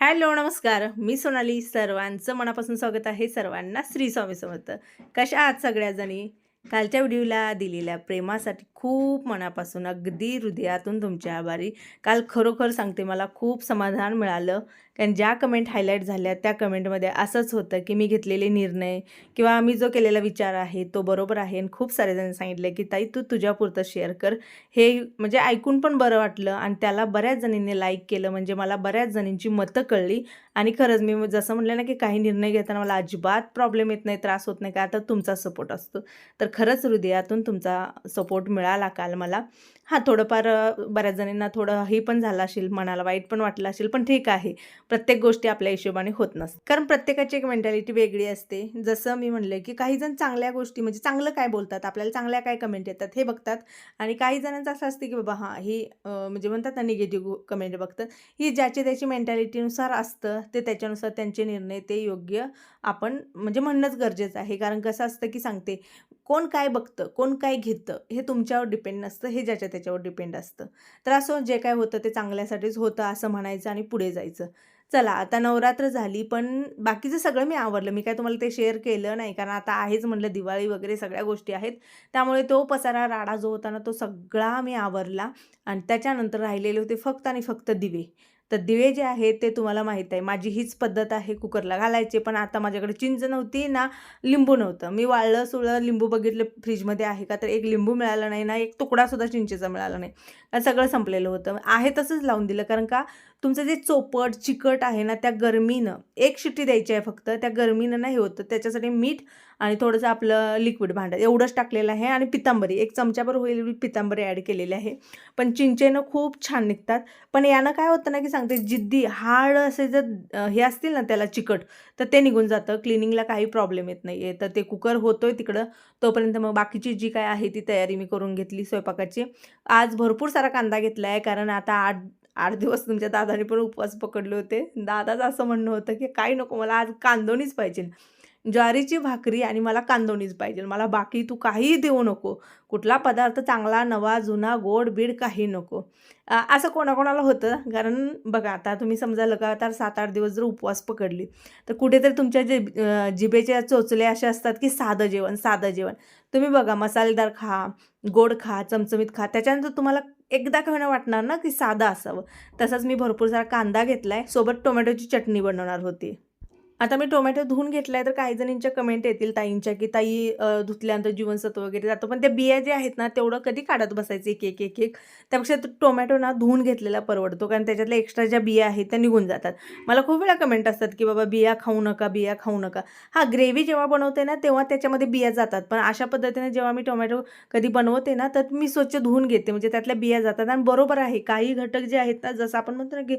Hello नमस्कार. मी सोनाली. सर्वांचं मनापासून स्वागत आहे सर्वांना श्री स्वामी समर्थ. कशा आहात सगळ्याजणी? कालच्या व्हिडिओला दिलेल्या प्रेमासाठी खूप मनापासून अगदी हृदयातून तुमच्या आभारी. काल खरोखर सांगते मला खूप समाधान मिळालं. कारण ज्या कमेंट हायलाईट झाल्या त्या कमेंटमध्ये असंच होतं की मी घेतलेले निर्णय किंवा मी जो केलेला विचार आहे तो बरोबर आहे. आणि खूप सारे जण सांगितले की ताई तू तुझ्यापुरतं शेअर कर. हे म्हणजे ऐकून पण बरं वाटलं आणि त्याला बऱ्याच जणींनी लाईक केलं. म्हणजे मला बऱ्याच जणींची मतं कळली. आणि खरंच मी जसं म्हटलं ना की काही निर्णय घेताना मला अजिबात प्रॉब्लेम येत नाही त्रास होत नाही. का आता तुमचा सपोर्ट असतो. तर खरंच हृदयातून तुमचा सपोर्ट मिळाला काल मला. हां थोडंफार बऱ्याच जणींना थोडं हे पण झालं असेल मनाला वाईट पण वाटलं असेल पण ठीक आहे. प्रत्येक गोष्टी आपल्या हिशोबाने होत नसतात. कारण प्रत्येकाची एक मेंटॅलिटी वेगळी असते. जसं मी म्हणलं की काही जण चांगल्या गोष्टी म्हणजे चांगलं काय बोलतात? आपल्याला चांगल्या काय कमेंट येतात? हे बघतात. आणि काही जणांचं असं असते की बाबा हां ही म्हणजे म्हणतात ना निगेटिव्ह कमेंट बघतात. ही ज्याची त्याची मेंटॅलिटीनुसार असतं ते त्याच्यानुसार त्यांचे निर्णय ते योग्य आपण म्हणजे म्हणणंच गरजेचं आहे. कारण कसं असतं की सांगते कोण काय बघतं कोण काय घेतं हे तुमच्यावर डिपेंड नसतं हे ज्याच्या त्याच्यावर डिपेंड असतं. तर असं जे काय होतं ते चांगल्यासाठीच होतं असं म्हणायचं आणि पुढे जायचं. चला आता नवरात्र झाली पण बाकीचं सगळं मी आवरलं. मी काय तुम्हाला ते शेअर केलं नाही कारण आता आहेच म्हटलं दिवाळी वगैरे सगळ्या गोष्टी आहेत. त्यामुळे तो पसारा राडा जो होता ना तो सगळा मी आवरला. आणि त्याच्यानंतर राहिलेले होते फक्त आणि फक्त दिवे. तर दिवे जे आहेत ते तुम्हाला माहीत आहे. माझी हीच पद्धत आहे कुकरला घालायचे पण आता माझ्याकडे चिंच नव्हती ना लिंबू नव्हतं. मी वाळलं सुळं लिंबू बघितलं फ्रीजमध्ये आहे का तर एक लिंबू मिळाला नाही ना एक तुकडासुद्धा चिंचेचा मिळाला नाही. सगळं संपलेलं होतं. आहे तसंच लावून दिलं कारण का तुमचं जे चोपट चिकट आहे ना त्या गरमीनं एक शिट्टी द्यायची आहे फक्त त्या गरमीनं नाही होतं. त्याच्यासाठी मीठ आणि थोडंसं आपलं लिक्विड भांडं एवढंच टाकलेलं आहे. आणि पितांबरी एक चमच्याभर होईल पितांबरी ॲड केलेली आहे. पण चिंचेनं खूप छान निघतात. पण यानं काय होतं ना की सांगते जिद्दी हाड असे जर हे असतील ना त्याला चिकट तर ते निघून जातं. क्लिनिंगला काही प्रॉब्लेम येत नाही आहे तर ते कुकर होतोय तिकडं. तोपर्यंत मग बाकीची जी काय आहे ती तयारी मी करून घेतली स्वयंपाकाची. आज भरपूर सारा कांदा घेतला आहे कारण आता आठ आठ दिवस तुमच्या दादाने पण उपवास पकडले होते. दादाचं असं म्हणणं होतं की काही नको मला आज कांदोणीच पाहिजे. ज्वारीची भाकरी आणि मला कांदोणीच पाहिजे. मला बाकी तू काहीही देऊ नको. कुठला पदार्थ चांगला नवा जुना गोड बीड काही नको. असं कोणाकोणाला होतं? कारण बघा आता तुम्ही समजा लगातार सात आठ दिवस जर उपवास पकडली तर कुठेतरी तुमच्या जे जिभेच्या चोचले असे असतात की साधं जेवण साधं जेवण. तुम्ही बघा मसालेदार खा गोड खा चमचमीत खा त्याच्यानंतर तुम्हाला एकदा खाणं वाटणार ना की साधं असावं. तसंच मी भरपूर सारा कांदा घेतला आहे सोबत टोमॅटोची चटणी बनवणार होती. आता मी टोमॅटो धुवून घेतलाय तर काही जणींच्या कमेंट येतील ताईंच्या की ताई धुतल्यानंतर जीवनसत्व वगैरे जातो. पण त्या बिया ज्या आहेत ना तेवढं कधी काढत बसायचं एक एक एक एक? त्यापेक्षा टोमॅटो ना धुवून घेतलेला परवडतो कारण त्याच्यातल्या एक्स्ट्रा ज्या बिया आहेत त्या निघून जातात. मला खूप वेळा कमेंट असतात की बाबा बिया खाऊ नका बिया खाऊ नका. हां ग्रेव्ही जेव्हा बनवते ना तेव्हा त्याच्यामध्ये बिया जातात. पण अशा पद्धतीने जेव्हा मी टोमॅटो कधी बनवते ना तर मी स्वच्छ धुवून घेते म्हणजे त्यातल्या बिया जातात. आणि बरोबर आहे काही घटक जे आहेत ना जसं आपण म्हणतो ना की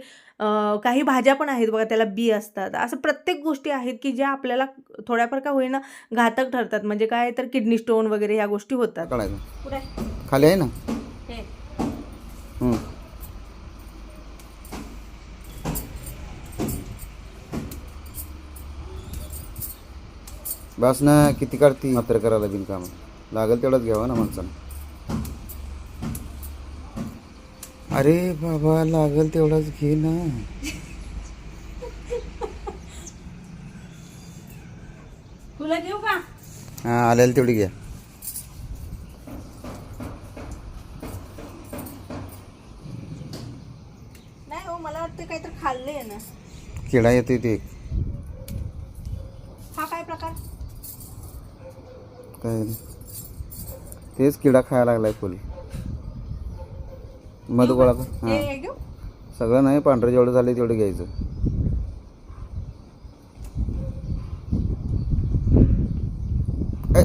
काही भाज्या पण आहेत बघा त्याला बी असतात. असं प्रत्येक गोष्टी आहेत की ज्या आपल्याला थोड्याफार का होईना घातक ठरतात. म्हणजे काय तर किडनी स्टोन वगैरे ह्या गोष्टी होतात. कुठे? खाली आहे ना? हे. बस ना किती काढती मात्र करायला बिनकाम लागेल तेवढंच घ्यावं ना माणसानं. अरे बाबा लागेल तेवढंच घे ना फुलं घेऊ का हा आलेलं तेवढी घ्या. नाही हो मला वाटतं काहीतरी खाल्ले आहे ना. किडा येतोय ते. एक. हा काय प्रकार? काय? तेच किडा खायला लागलाय फुल. मध गोळा कर हे. घेऊ? सगळं नाही पांढरं जेवढं झालं तेवढं घ्यायचं ऐ.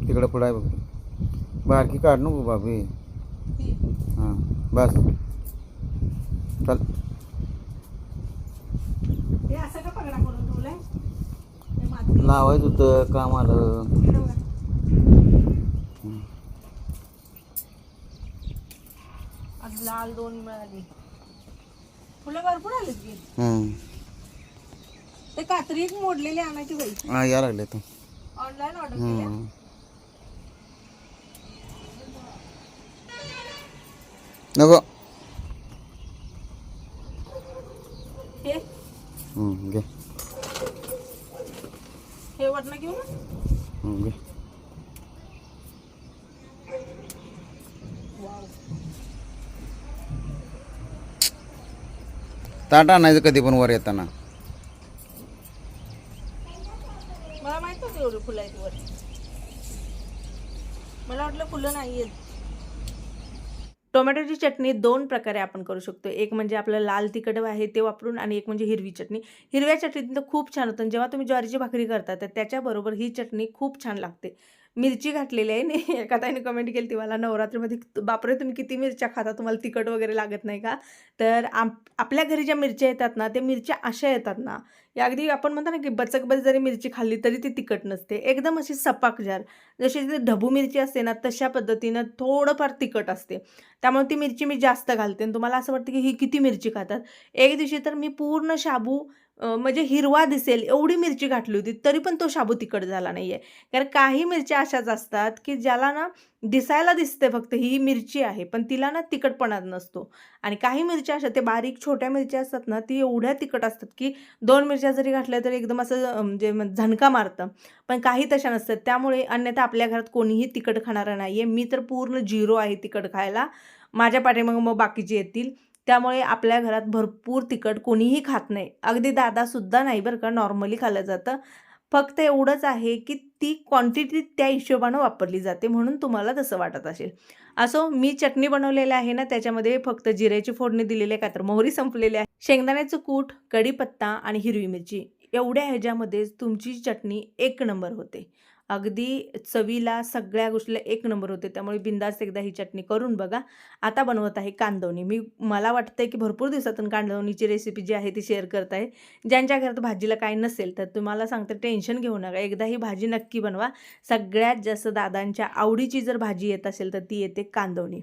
तिकडं पुढं आहे बघ बारकी काढ नको बाबी हां बस चल लावायचं होतं काम आलं लाल दोन मिळाली फुलं भरपूर हम्म. ते कात्री एक मोडलेली आणायची बाई हा या लागले तर ऑनलाईन ऑर्डर नको. हे. हं, घे. हे वरनं घेऊ ना. हं, घे. ताट आणायचं कधी पण वर येताना. मला माहीत नव्हतं एवढी फुलं आहेत वर. मला वाटलं फुलं नाही आहेत टोमॅटोची चटणी दोन प्रकारे आपण करू शकतो. एक म्हणजे आपलं लाल तिखट आहे ते वापरून आणि एक म्हणजे हिरवी चटणी. हिरव्या चटणीत तर खूप छान होतं जेव्हा तुम्ही ज्वारीची भाकरी करता तर त्याच्याबरोबर ही चटणी खूप छान लागते. मिरची घातलेली आहे. नाही एका ताईने कमेंट केली ती मला नवरात्रीमध्ये बापरे तुम्ही किती मिरच्या खाता? तुम्हाला तिखट वगैरे लागत नाही का? तर आप आपल्या घरी ज्या मिरच्या येतात ना त्या मिरच्या अशा येतात ना या अगदी आपण म्हणतो ना की बचकबच जरी मिरची खाल्ली तरी ती तिखट नसते. एकदम अशी सपाकजार जशी ती ढबू मिरची असते ना तशा पद्धतीनं थोडंफार तिखट असते. त्यामुळे ती मिरची मी जास्त घालते. आणि तुम्हाला असं वाटतं की ही किती मिरची खातात? एक दिवशी तर मी पूर्ण शाबू म्हणजे हिरवा दिसेल एवढी मिरची घातली होती तरी पण तो शाबू तिखट झाला नाही आहे कारण काही मिरच्या अशाच असतात की ज्याला ना दिसायला दिसते फक्त ही मिरची आहे पण तिला ना तिखटपणा नसतो. आणि काही मिरच्या अशा ते बारीक छोट्या मिरच्या असतात ना ती एवढ्या तिखट असतात की दोन मिरच्या जरी घातल्या तरी एकदम असं म्हणजे झणका मारतं. पण काही तशा नसतात. त्यामुळे अन्यथा आपल्या घरात कोणीही तिखट खाणारं नाही आहे मी तर पूर्ण झिरो आहे तिखट खायला. माझ्या पाठीमागं मग बाकीचे येतील. त्यामुळे आपल्या घरात भरपूर तिखट कोणीही खात नाही. अगदी दादासुद्धा नाही बरं का नॉर्मली खाल्लं जातं. फक्त एवढंच आहे की ती क्वांटिटी त्या हिशोबानं वापरली जाते म्हणून तुम्हाला तसं वाटत असेल. असो मी चटणी बनवलेली आहे ना त्याच्यामध्ये फक्त जिऱ्याची फोडणी दिलेली आहे का तर मोहरी संपलेली आहे. शेंगदाण्याचं कूट कढीपत्ता आणि हिरवी मिरची एवढ्या ह्याच्यामध्ये तुमची चटणी एक नंबर होते. अगदी चवीला सगळ्या गोष्टीला एक नंबर होते. त्यामुळे बिंदास एकदा ही चटणी करून बघा. आता बनवत आहे कांदवणी. मी मला वाटतं की भरपूर दिवसातून कांदवणीची रेसिपी जी आहे ती शेअर करत आहे. ज्यांच्या घरात भाजीला काही नसेल तर तुम्हाला सांगते टेन्शन घेऊ नका. एकदा ही भाजी नक्की बनवा. सगळ्यात जास्त दादांच्या आवडीची जर भाजी येत असेल तर ती येते कांदवणी.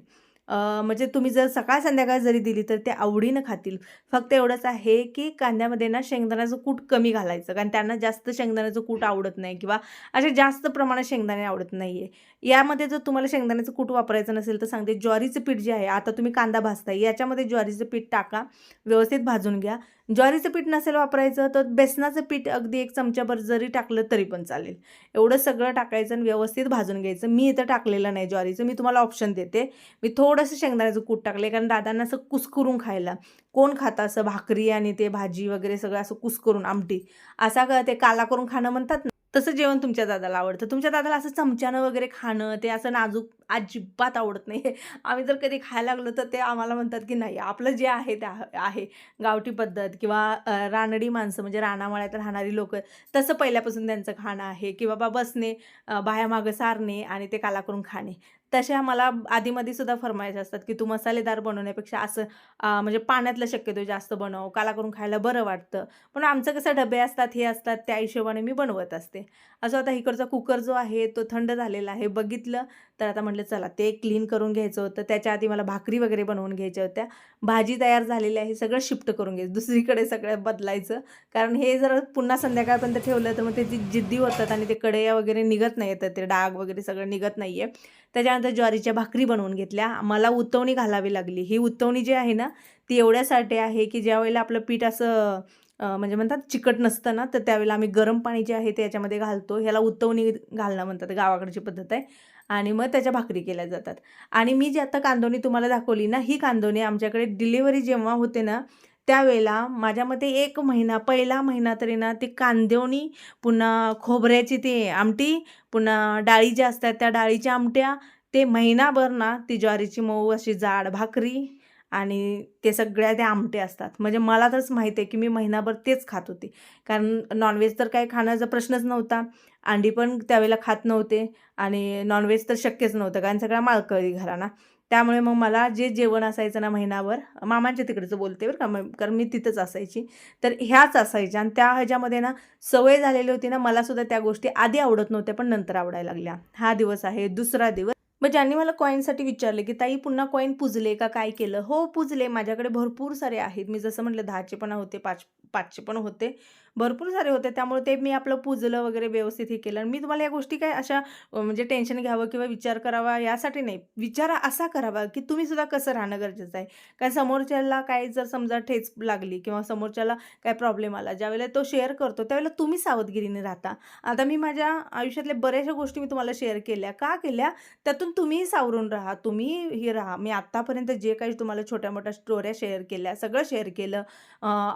म्हणजे तुम्ही जर सकाळ संध्याकाळ जरी दिली तर ते आवडीनं खातील. फक्त एवढंच आहे की कांद्यामध्ये ना शेंगदाण्याचं कूट कमी घालायचं. कारण त्यांना जास्त शेंगदाण्याचं कूट आवडत नाही किंवा असे जास्त प्रमाणात शेंगदाणे आवडत नाही आहे यामध्ये जर तुम्हाला शेंगदाण्याचं कूट वापरायचं नसेल तर सांगते ज्वारीचं पीठ जे आहे आता तुम्ही कांदा भाजताय याच्यामध्ये ज्वारीचं पीठ टाका व्यवस्थित भाजून घ्या. ज्वारीचं पीठ नसेल वापरायचं तर बेसनाचं पीठ अगदी एक चमच्याभर जरी टाकलं तरी पण चालेल. एवढं सगळं टाकायचं आणि व्यवस्थित भाजून घ्यायचं. मी इथं टाकलेलं नाही ज्वारीचं मी तुम्हाला ऑप्शन देते. मी थोडंसं शेंगदाण्याचं कूट टाकले कारण दादांना असं कुसकरून खायला. कोण खातं असं भाकरी आणि ते भाजी वगैरे सगळं असं कुसकरून आमटी? असा ते काला करून खाणं म्हणतात ना. तसं जेवण तुमच्या दादाला आवडतं. तुमच्या दादाला असं चमच्यानं वगैरे खाणं ते असं नाजूक अजिबात आवडत नाही. आम्ही जर कधी खायला लागलो तर ते आम्हाला म्हणतात की नाही आपलं जे आहे ते आहे- गावठी पद्धत किंवा रानडी माणसं म्हणजे रानामाळ्यात राहणारी लोक तसं पहिल्यापासून त्यांचं खाणं आहे. की बाबा बसणे अ, बाह्यामागं सारणे आणि ते काला करून खाणे. तशा मला आधीमध्ये सुद्धा फरमायच्या असतात की तू मसालेदार बनवण्यापेक्षा असं म्हणजे पाण्यातलं शक्यतो जास्त बनव काला करून खायला बरं वाटतं. पण आमचं कसं डबे असतात हे असतात त्या हिशोबाने मी बनवत असते. असं आता इकडचा कुकर जो आहे तो थंड झालेला आहे बघितलं तर आता म्हटलं चला ते क्लीन करून घ्यायचं होतं. त्याच्या आधी मला भाकरी वगैरे बनवून घ्यायच्या होत्या. भाजी तयार झालेली आहे सगळं शिफ्ट करून घ्यायचं. दुसरीकडे सगळं बदलायचं. कारण हे जर पुन्हा संध्याकाळपर्यंत ठेवलं तर मग ते जिद्दी होतात आणि ते कढया वगैरे निघत नाही येतात ते डाग वगैरे सगळं निघत नाही आहे त्याच्यानंतर ज्वारीच्या भाकरी बनवून घेतल्या. मला उतवणी घालावी लागली. ही उतवणी जी आहे ना ती एवढ्यासाठी आहे की ज्या वेळेला आपलं पीठ असं म्हणजे म्हणतात चिकट नसतं ना तर त्यावेळेला आम्ही गरम पाणी जे आहे ते याच्यामध्ये घालतो. ह्याला उतवणी घालणं म्हणतात. गावाकडची पद्धत आहे. आणि मग त्याच्या भाकरी केल्या जातात. आणि मी जी आता कांदोणी तुम्हाला दाखवली ना ही कांदोणी आमच्याकडे डिलिव्हरी जेव्हा होते ना त्यावेळेला माझ्या मते एक महिना पहिला महिना तरी ना ती कांदेवणी पुन्हा खोबऱ्याची ती आमटी पुन्हा डाळी ज्या असतात त्या डाळीच्या आमट्या ते महिनाभर ना ती ज्वारीची मऊ अशी जाड भाकरी आणि ते सगळ्या त्या आमटे असतात. म्हणजे मला तरच माहिती आहे की मी महिनाभर तेच खात होते. कारण नॉनव्हेज तर काही खाण्याचा प्रश्नच नव्हता. अंडी पण त्यावेळेला खात नव्हते आणि नॉनव्हेज तर शक्यच नव्हतं कारण सगळा माळकरी घराणा त्यामुळे मग मला जे जेवण असायचं ना महिनाभर मामांच्या तिकडचं बोलते बरं का मग कारण मी तिथंच असायची. तर ह्याच असायच्या आणि त्या ह्याच्यामध्ये ना सवय झालेली होती ना मला सुद्धा त्या गोष्टी आधी आवडत नव्हत्या पण नंतर आवडायला लागल्या. हा दिवस आहे दुसरा दिवस. मग ज्यांनी मला कॉईनसाठी विचारले की ताई पुन्हा कॉईन पुजले का? काय केलं? हो पुजले. माझ्याकडे भरपूर सारे आहेत. मी जसं म्हटलं दहाचे पण होते पाच पाचशे पण होते. भरपूर सारे होते. त्यामुळे ते मी आपलं पुजलं वगैरे व्यवस्थित हे केलं. आणि मी तुम्हाला या गोष्टी काय अशा म्हणजे टेन्शन घ्यावं किंवा विचार करावा यासाठी नाही. विचार असा करावा की तुम्ही सुद्धा कसं राहणं गरजेचं आहे. काय समोरच्याला काय जर समजा ठेच लागली किंवा समोरच्याला काय प्रॉब्लेम आला ज्यावेळेला तो शेअर करतो त्यावेळेला तुम्ही सावधगिरीने राहता. आता मी माझ्या आयुष्यातल्या बऱ्याचशा गोष्टी मी तुम्हाला शेअर केल्या. का केल्या? त्यातून तुम्ही सावरून राहा. तुम्ही हे राहा. मी आत्तापर्यंत जे काही तुम्हाला छोट्या मोठ्या स्टोऱ्या शेअर केल्या सगळं शेअर केलं.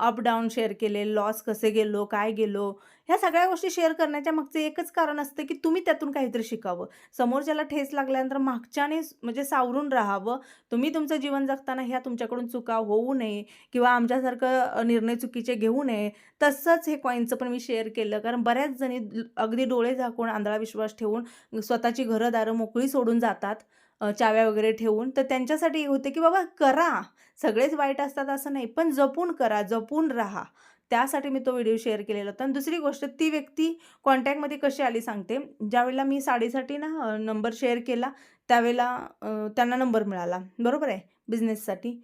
अप डाऊन शेअर केले लॉस कसे गेलो काय गेलो ह्या सगळ्या गोष्टी शेअर करण्याच्या मागचं एकच कारण असतं की तुम्ही त्यातून काहीतरी शिकावं. समोरच्याला ठेस लागल्यानंतर मागच्याने म्हणजे सावरून राहावं. तुम्ही तुमचं जीवन जगताना ह्या तुमच्याकडून चुका होऊ नये किंवा आमच्यासारखं निर्णय चुकीचे घेऊ नये. तसंच हे कॉईनचं पण मी शेअर केलं. कारण बऱ्याच जणी अगदी डोळे झाकून आंधळा विश्वास ठेवून स्वतःची घरं दारं मोकळी सोडून जातात चाव्या वगैरे ठेवून. तर त्यांच्यासाठी हे होते की बाबा करा. सगळेच वाईट असतात असं नाही. पण जपून करा जपून राहा. त्यासाठी मी तो व्हिडिओ शेअर केलेला होता. आणि दुसरी गोष्ट ती व्यक्ती कॉन्टॅक्टमध्ये कशी आली सांगते. ज्यावेळेला मी साडीसाठी ना नंबर शेअर केला त्यावेळेला त्यांना नंबर मिळाला. बरोबर आहे? बिझनेससाठी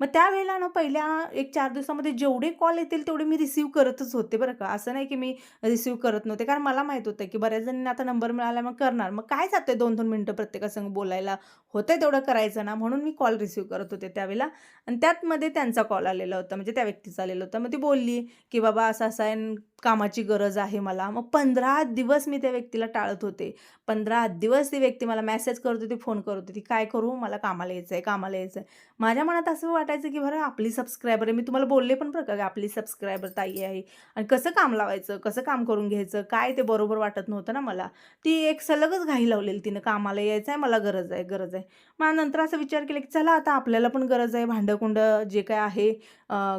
मग त्यावेळेला ना पहिल्या एक चार दिवसामध्ये जेवढे कॉल येतील तेवढे मी रिसीव्ह करतच होते बरं का. असं नाही की मी रिसिव्ह करत नव्हते. कारण मला माहीत होतं की बऱ्याच जणींना आता नंबर मिळाला मग करणार. मग काय जाते दोन दोन मिनटं प्रत्येकासंग बोलायला? होतं तेवढं करायचं ना म्हणून मी कॉल रिसीव्ह करत होते त्यावेळेला. आणि त्यातमध्ये त्यांचा कॉल आलेला होता म्हणजे त्या व्यक्तीचा आलेला होता. मग ती बोलली की बाबा असं असं आहे कामाची गरज आहे मला. मग पंधरा दिवस मी त्या व्यक्तीला टाळत होते. पंधरा दिवस ती व्यक्ती मला मेसेज करत होती फोन करत होती काय करू? मला कामाला यायचं आहे कामाला यायचं आहे माझ्या मनात असं वाटायचं की बरं आपली सबस्क्रायबर आहे. मी तुम्हाला बोलले पण बरं का की आपली सबस्क्रायबर ताई आहे. आणि कसं काम लावायचं कसं काम करून घ्यायचं काय ते बरोबर वाटत नव्हतं ना मला. ती एक सलगच घाई लावलेली तिनं कामाला यायचं आहे मला गरज आहे गरज आहे. मग नंतर असं विचार केला की चला आता आपल्याला पण गरज आहे भांडंकुंडं जे काय आहे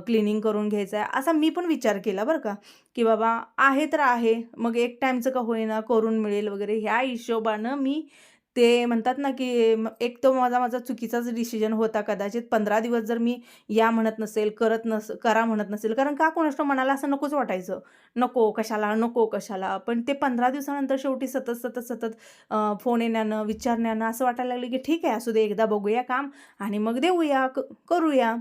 क्लिनिंग करून घ्यायचं आहे. असा मी पण विचार केला बरं का की बाबा आहे तर आहे मग एक टाईमचं का होईना करून मिळेल वगैरे ह्या हिशोबानं मी ते म्हणतात ना की एक तो माझा माझा चुकीचाच डिसिजन होता कदाचित. पंधरा दिवस जर मी या म्हणत नसेल करत नस करा म्हणत नसेल कारण का कोणाष्ट मनाला असं नकोच वाटायचं? नको कशाला? नको कशाला? पण ते पंधरा दिवसानंतर शेवटी सतत सतत सतत फोन येण्यानं विचारण्यानं असं वाटायला लागलं की ठीक आहे असू दे एकदा बघूया काम आणि मग देऊया क- करूया.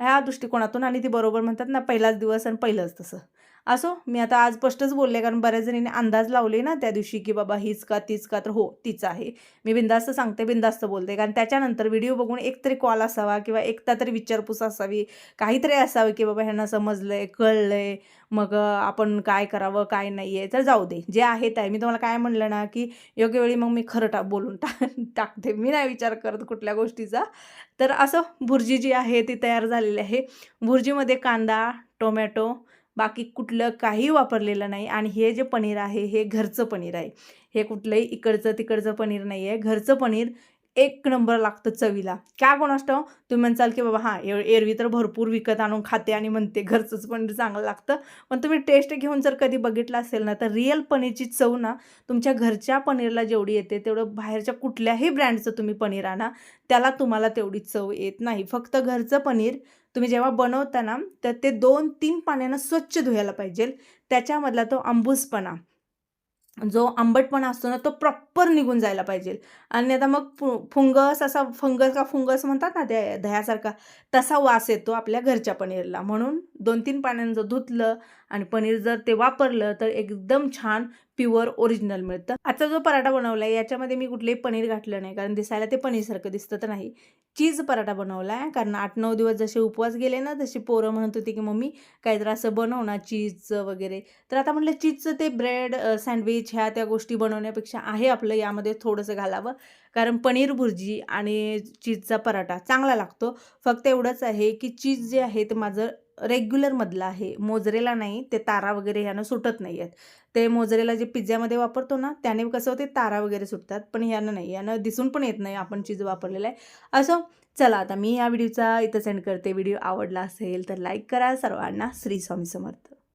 ह्या दृष्टिकोनातून आणि ती बरोबर म्हणतात ना पहिलाच दिवस आणि पहिलंच तसं. असो मी आता आज स्पष्टच बोलले कारण बऱ्याच जणीने अंदाज लावले ना त्या दिवशी की बाबा हीच का तीच का तर हो तीच आहे. मी बिंदास्त सांगते बिंदास्त बोलते. कारण त्याच्यानंतर व्हिडिओ बघून एकतरी कॉल असावा किंवा एकदा तरी विचारपूस असावी. काहीतरी असावं की बाबा ह्यांना समजलंय कळलंय. मग आपण काय करावं काय नाही आहे तर जाऊ दे. जे आहे ते आहे. मी तुम्हाला काय म्हणलं ना की योग्य वेळी मग मी खरं टा बोलून टा टाकते. मी नाही विचार करत कुठल्या गोष्टीचा. तर असं भुर्जी जी आहे ती तयार झालेली आहे. भुर्जीमध्ये कांदा टोमॅटो बाकी कुठलं काही वापरलेलं नाही. आणि हे जे पनीर आहे हे घरचं पनीर आहे. हे कुठलंही इकडचं तिकडचं पनीर नाही आहे घरचं पनीर एक नंबर लागतं चवीला. का कोण असतं तुम्ही म्हणसाल की बाबा हां एव एरवी तर भरपूर विकत आणून खाते आणि म्हणते घरचंच पनीर चांगलं लागतं. पण तुम्ही टेस्ट घेऊन जर कधी बघितलं असेल ना तर रिअल पनीरची चव ना तुमच्या घरच्या पनीरला जेवढी येते तेवढं बाहेरच्या कुठल्याही ब्रँडचं तुम्ही पनीर आणा त्याला तुम्हाला तेवढी चव येत नाही. फक्त घरचं पनीर तुम्ही जेव्हा बनवता ना तर ते दोन तीन पाण्यानं स्वच्छ धुवायला पाहिजे. त्याच्यामधला तो आंबूसपणा जो आंबटपणा असतो ना तो प्रॉपर निघून जायला पाहिजे. आणि आता मग फु फुंगस असा फंगस का फुंगस म्हणतात ना त्या दह्यासारखा तसा वास येतो आपल्या घरच्या पनीरला. म्हणून दोन तीन पाण्यानं जर धुतलं आणि पनीर जर ते वापरलं तर एकदम छान प्युअर ओरिजिनल मिळतं. आजचा जो पराठा बनवला आहे याच्यामध्ये मी कुठलेही पनीर घातलं नाही कारण दिसायला ते पनीरसारखं दिसतं तर नाही. चीज पराठा बनवला आहे कारण आठ नऊ दिवस जसे उपवास गेले ना तशी पोरं म्हणत होती की मम्मी काहीतरी असं बनव ना चीजचं वगैरे. तर आता म्हटलं चीजचं ते ब्रेड सँडविच ह्या त्या गोष्टी बनवण्यापेक्षा आहे आपलं यामध्ये थोडंसं घालावं. कारण पनीर भुर्जी आणि चीजचा पराठा चांगला लागतो. फक्त एवढंच आहे की चीज जे आहे ते माझं रेग्युलरमधलं आहे. मोजरेला नाही ते तारा वगैरे ह्यानं सुटत नाही आहेत. ते मोजरेला जे पिझ्झ्यामध्ये वापरतो ना त्याने कसं होते तारा वगैरे सुटतात पण ह्यानं नाही. यानं दिसून पण येत नाही आपण चीज वापरलेलं आहे. असं चला आता मी या व्हिडिओचा इथं सेंड करते. व्हिडिओ आवडला असेल तर लाईक करा. सर्वांना श्री स्वामी समर्थ.